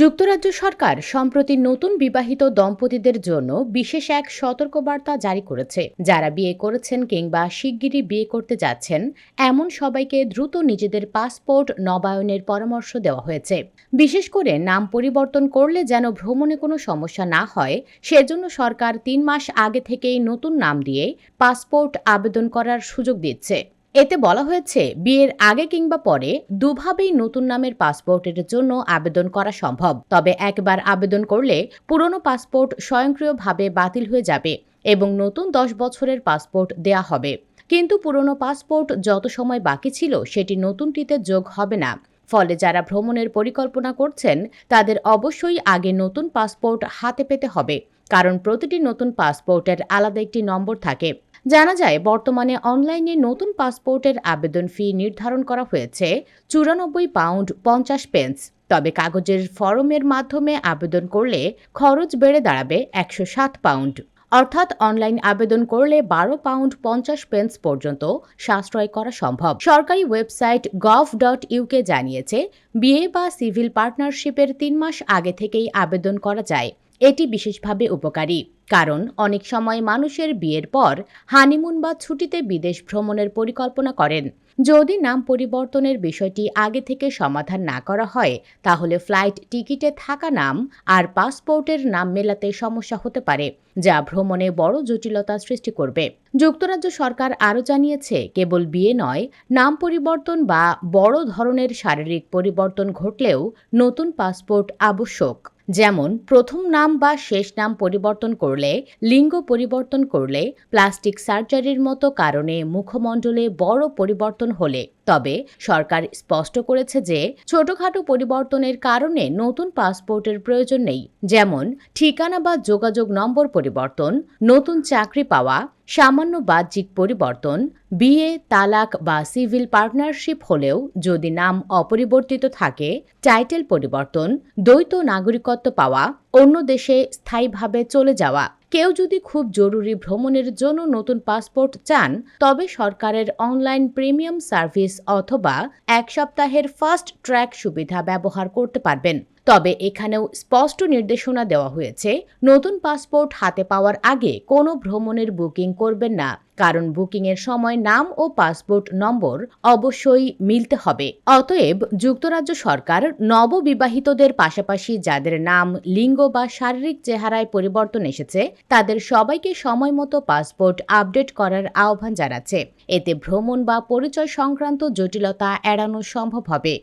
যুক্তরাজ্য সরকার সম্প্রতি নতুন বিবাহিত দম্পতিদের জন্য বিশেষ এক সতর্কবার্তা জারি করেছে। যারা বিয়ে করেছেন কিংবা শিগগিরই বিয়ে করতে যাচ্ছেন, এমন সবাইকে দ্রুত নিজেদের পাসপোর্ট, নবায়নের পরামর্শ দেওয়া হয়েছে। বিশেষ করে নাম পরিবর্তন করলে যেন ভ্রমণে কোনো সমস্যা না হয়, সেজন্য সরকার তিন মাস আগে থেকেই নতুন নাম দিয়ে পাসপোর্ট আবেদন করার সুযোগ দিচ্ছে। এতে বলা হয়েছে, বিয়ের আগে কিংবা পরে দুভাবেই নতুন নামের পাসপোর্টের জন্য আবেদন করা সম্ভব। তবে একবার আবেদন করলে পুরনো পাসপোর্ট স্বয়ংক্রিয়ভাবে বাতিল হয়ে যাবে এবং নতুন দশ বছরের পাসপোর্ট দেয়া হবে। কিন্তু পুরনো পাসপোর্ট যত সময় বাকি ছিল, সেটি নতুনটিতে যোগ হবে না। ফলে যারা ভ্রমণের পরিকল্পনা করছেন, তাদের অবশ্যই আগে নতুন পাসপোর্ট হাতে পেতে হবে। কারণ প্রতিটি নতুন পাসপোর্টের আলাদা একটি নম্বর থাকে। জানা যায়, বর্তমানে অনলাইনে নতুন পাসপোর্টের আবেদন ফি নির্ধারণ করা হয়েছে চুরানব্বই পাউন্ড পঞ্চাশ পেন্স। তবে কাগজের ফরমের মাধ্যমে আবেদন করলে খরচ বেড়ে দাঁড়াবে একশো সাত পাউন্ড। অর্থাৎ অনলাইন আবেদন করলে বারো পাউন্ড পঞ্চাশ পেন্স পর্যন্ত সাশ্রয় করা সম্ভব। সরকারি ওয়েবসাইট গভ ডট ইউকে জানিয়েছে, বিয়ে বা সিভিল পার্টনারশিপের তিন মাস আগে থেকেই আবেদন করা যায়। এটি বিশেষভাবে উপকারী, কারণ অনেক সময় মানুষের বিয়ের পর হানিমুন বা ছুটিতে বিদেশ ভ্রমণের পরিকল্পনা করেন। যদি নাম পরিবর্তনের বিষয়টি আগে থেকে সমাধান না করা হয়, তাহলে ফ্লাইট টিকিটে থাকা নাম আর পাসপোর্টের নাম মেলাতে সমস্যা হতে পারে, যা ভ্রমণে বড় জটিলতা সৃষ্টি করবে। যুক্তরাজ্য সরকার আরও জানিয়েছে, কেবল বিয়ে নয়, নাম পরিবর্তন বা বড় ধরনের শারীরিক পরিবর্তন ঘটলেও নতুন পাসপোর্ট আবশ্যক। যেমন, প্রথম নাম বা শেষ নাম পরিবর্তন করলে, লিঙ্গ পরিবর্তন করলে, প্লাস্টিক সার্জারির মতো কারণে মুখমণ্ডলে বড় পরিবর্তন হলে। তবে, সরকার স্পষ্ট করেছে যে, ছোটখাটো পরিবর্তনের কারণে নতুন পাসপোর্টের প্রয়োজন নেই। যেমন, ঠিকানা বা যোগাযোগ নম্বর পরিবর্তন, নতুন চাকরি পাওয়া সামান্য বাহ্যিক পরিবর্তন, বিয়ে, তালাক বা সিভিল পার্টনারশিপ হলেও যদি নাম অপরিবর্তিত থাকে, টাইটেল পরিবর্তন, দ্বৈত নাগরিকত্ব পাওয়া অন্য দেশে স্থায়ীভাবে চলে যাওয়া। কেউ যদি খুব জরুরি ভ্রমণের জন্য নতুন পাসপোর্ট চান, তবে সরকারের অনলাইন প্রিমিয়াম সার্ভিস অথবা এক সপ্তাহের ফাস্ট ট্র্যাক সুবিধা ব্যবহার করতে পারবেন। তবে এখানেও স্পষ্ট নির্দেশনা দেওয়া হয়েছে, নতুন পাসপোর্ট হাতে পাওয়ার আগে কোনো ভ্রমণের বুকিং করবেন না। কারণ বুকিংয়ের সময় নাম ও পাসপোর্ট নম্বর অবশ্যই মিলতে হবে। অতএব যুক্তরাজ্য সরকার নববিবাহিতদের পাশাপাশি যাদের নাম, লিঙ্গ বা শারীরিক চেহারায় পরিবর্তন এসেছে, তাদের সবাইকে সময় মতো পাসপোর্ট আপডেট করার আহ্বান জানাচ্ছে। এতে ভ্রমণ বা পরিচয় সংক্রান্ত জটিলতা এড়ানো সম্ভব হবে।